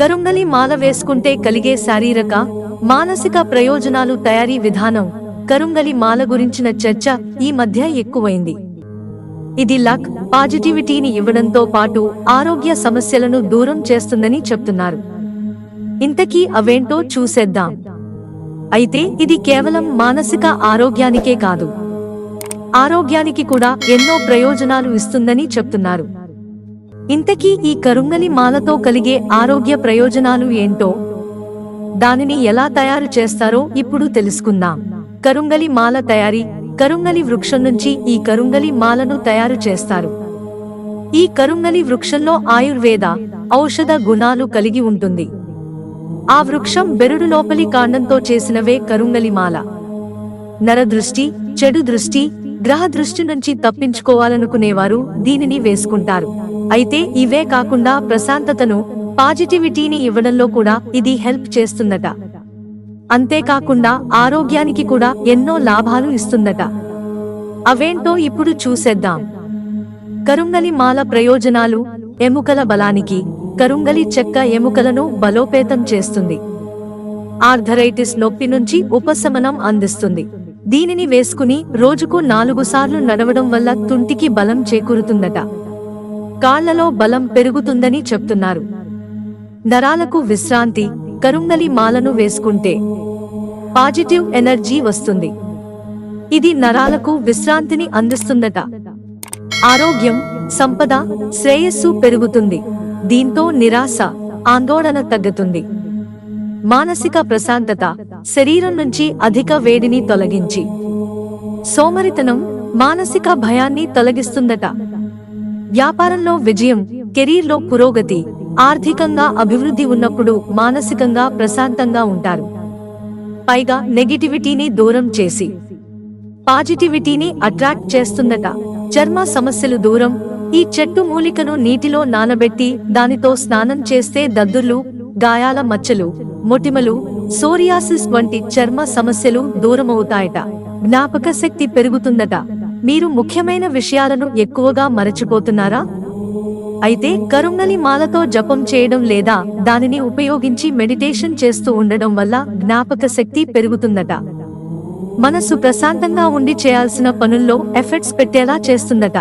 కరుంగలి మాల వేసుకుంటే కలిగే శారీరక మానసిక ప్రయోజనాలు తయారీ విధానం కరుంగలి మాల గురించిన చర్చ ఈ మధ్య ఎక్కువైంది. ఇది లక్ పాజిటివిటీని ఇవ్వడంతో పాటు ఆరోగ్య సమస్యలను దూరం చేస్తుందని చెప్తున్నారు. ఇంతకీ అవేంటో చూసేద్దాం. అయితే ఇది కేవలం మానసిక ఆరోగ్యానికే కాదు. ఆరోగ్యానికి కూడా ఎన్నో ప్రయోజనాలు ఇస్తుందని చెప్తున్నారు. ఇంతకీ ఈ కరుంగలి మాలతో కలిగే ఆరోగ్య ప్రయోజనాలు ఏంటో? దానిని ఎలా తయారు చేస్తారో ఇప్పుడు తెలుసుకుందాం. కరుంగలి మాల తయారీ కరుంగలి వృక్షం నుంచి ఈ కరుంగలి మాలను తయారు చేస్తారు. ఈ కరుంగలి వృక్షంలో ఆయుర్వేద ఔషధ గుణాలు కలిగి ఉంటుంది. ఆ వృక్షం బెరుడు లోపలి కాండంతో చేసినవే కరుంగలి మాల. నరదృష్టి చెడు దృష్టి గ్రహ దృష్టి నుంచి తప్పించుకోవాలనుకునేవారు దీనిని వేసుకుంటారు. అయితే ఇవే కాకుండా ప్రశాంతతను పాజిటివిటీని ఇవ్వడంలో కూడా ఇది హెల్ప్ చేస్తుందట. అంతేకాకుండా ఆరోగ్యానికి కూడా ఎన్నో లాభాలు ఇస్తుందట. అవేంటో ఇప్పుడు చూసేద్దాం. కరుంగలి మాల ప్రయోజనాలు ఎముకల బలానికి కరుంగలి చెక్క ఎముకలను బలోపేతం చేస్తుంది. ఆర్థరైటిస్ నొప్పి నుంచి ఉపశమనం అందిస్తుంది. దీనిని వేసుకుని రోజుకు నాలుగు సార్లు నడవడం వల్ల తుంటికి బలం చేకూరుతుందట. కాళ్ళలో బలం పెరుగుతుందని చెప్తున్నారు. నరాలకు విశ్రాంతి కరుంగలి మాలను వేసుకుంటే పాజిటివ్ ఎనర్జీ వస్తుంది. ఇది నరాలకు విశ్రాంతిని అందిస్తుందట. ఆరోగ్యం సంపద శ్రేయస్సు పెరుగుతుంది. దీంతో నిరాశ ఆందోళన తగ్గుతుంది. మానసిక ప్రశాంతత శరీరం నుంచి అధిక వేడిని తొలగించి. సోమరితనం మానసిక భయాన్ని తొలగిస్తుందట. వ్యాపారంలో విజయం కెరీర్లో పురోగతి ఆర్థికంగా అభివృద్ధి ఉన్నప్పుడు మానసికంగా ప్రశాంతంగా ఉంటారు. పైగా నెగిటివిటీని దూరం చేసి పాజిటివిటీని అట్రాక్ట్ చేస్తుందట. చర్మ సమస్యలు దూరం ఈ చెట్టు మూలికను నీటిలో నానబెట్టి దానితో స్నానం చేస్తే దద్దుర్లు గాయాల మచ్చలు మొటిమలు సోరియాసిస్ వంటి చర్మ సమస్యలు దూరమవుతాయట. జ్ఞాపక శక్తి పెరుగుతుందట. మీరు ముఖ్యమైన విషయాలను ఎక్కువగా మరచిపోతున్నారా? అయితే కరుంగలి మాలతో జపం చేయడం లేదా దానిని ఉపయోగించి మెడిటేషన్ చేస్తూ ఉండడం వల్ల జ్ఞాపక శక్తి పెరుగుతుందట. మనసు ప్రశాంతంగా ఉండి చేయాల్సిన పనుల్లో ఎఫెక్ట్స్ పెట్టేలా చేస్తుందట.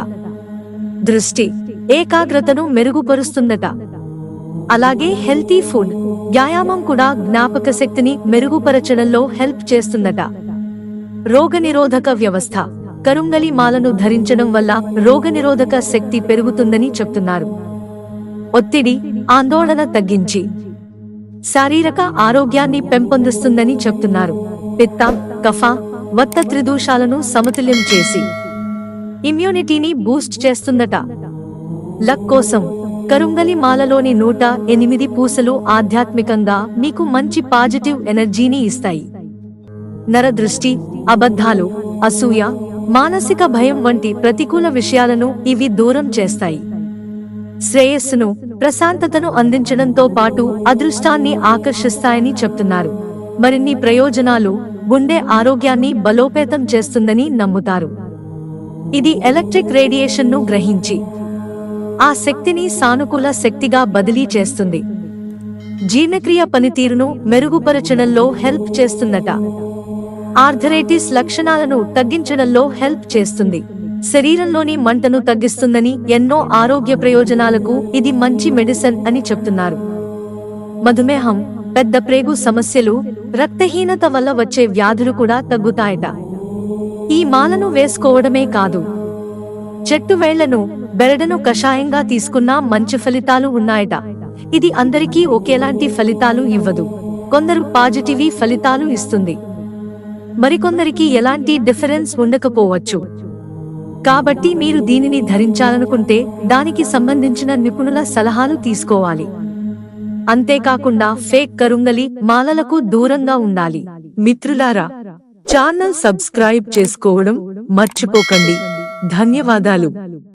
దృష్టి ఏకాగ్రతను మెరుగుపరుస్తుందట. అలాగే హెల్తీ ఫుడ్ వ్యాయామం కూడా జ్ఞాపక శక్తిని మెరుగుపరచడంలో హెల్ప్ చేస్తుందట. రోగనిరోధక వ్యవస్థ. కరుంగలి మాలను ధరించడం వల్ల రోగనిరోధక శక్తి పెరుగుతుందని చెప్తున్నారు. ఒత్తిడి ఆందోళన తగ్గించి శారీరక ఆరోగ్యాన్ని పెంపొందిస్తుందని చెప్తున్నారు. పిత్త కఫ వత్త త్రిదోషాలను సమతుల్యం చేసి ఇమ్యూనిటీని బూస్ట్ చేస్తుందట. లక్ కోసం కరుంగలి మాలలోని నూట ఎనిమిది పూసలు ఆధ్యాత్మికంగా మీకు మంచి పాజిటివ్ ఎనర్జీని ఇస్తాయి. నరదృష్టి అబద్ధాలు అసూయ మానసిక భయం వంటి ప్రతికూల విషయాలను ఇవి దూరం చేస్తాయి. శ్రేయస్సును ప్రశాంతతను అందించడంతో పాటు అదృష్టాన్ని ఆకర్షిస్తాయని చెప్తున్నారు. మరిన్ని ప్రయోజనాలు గుండె ఆరోగ్యాన్ని బలోపేతం చేస్తుందని నమ్ముతారు. ఇది ఎలక్ట్రిక్ రేడియేషన్ను గ్రహించి ఆ శక్తిని సానుకూల శక్తిగా బదిలీ చేస్తుంది. జీర్ణక్రియ పనితీరును మెరుగుపరచడంలో హెల్ప్ చేస్తుందట. ఆర్థరైటిస్ లక్షణాలను తగ్గించడంలో హెల్ప్ చేస్తుంది. శరీరంలోని మంటను తగ్గిస్తుందని ఎన్నో ఆరోగ్య ప్రయోజనాలకు ఇది మంచి మెడిసిన్ అని చెప్తున్నారు. మధుమేహం పెద్ద ప్రేగు సమస్యలు రక్తహీనత వల్ల వచ్చే వ్యాధులు కూడా తగ్గుతాయట. ఈ మాలను వేసుకోవడమే కాదు. చెట్టు వేళ్ళను బెరడను కషాయంగా తీసుకున్నా మంచి ఫలితాలు ఉన్నాయట. ఇది అందరికీ ఒకేలాంటి ఫలితాలు ఇవ్వదు. కొందరు పాజిటివీ ఫలితాలు ఇస్తుంది. మరికొందరికి ఎలాంటి డిఫరెన్స్ ఉండకపోవచ్చు. కాబట్టి మీరు దీనిని ధరించాలనుకుంటే దానికి సంబంధించిన నిపుణుల సలహాలు తీసుకోవాలి. అంతేకాకుండా ఫేక్ కరుంగలి మాలలకు దూరంగా ఉండాలి. మిత్రులారా ఛానల్ సబ్స్క్రైబ్ చేసుకోవడం మర్చిపోకండి. ధన్యవాదాలు.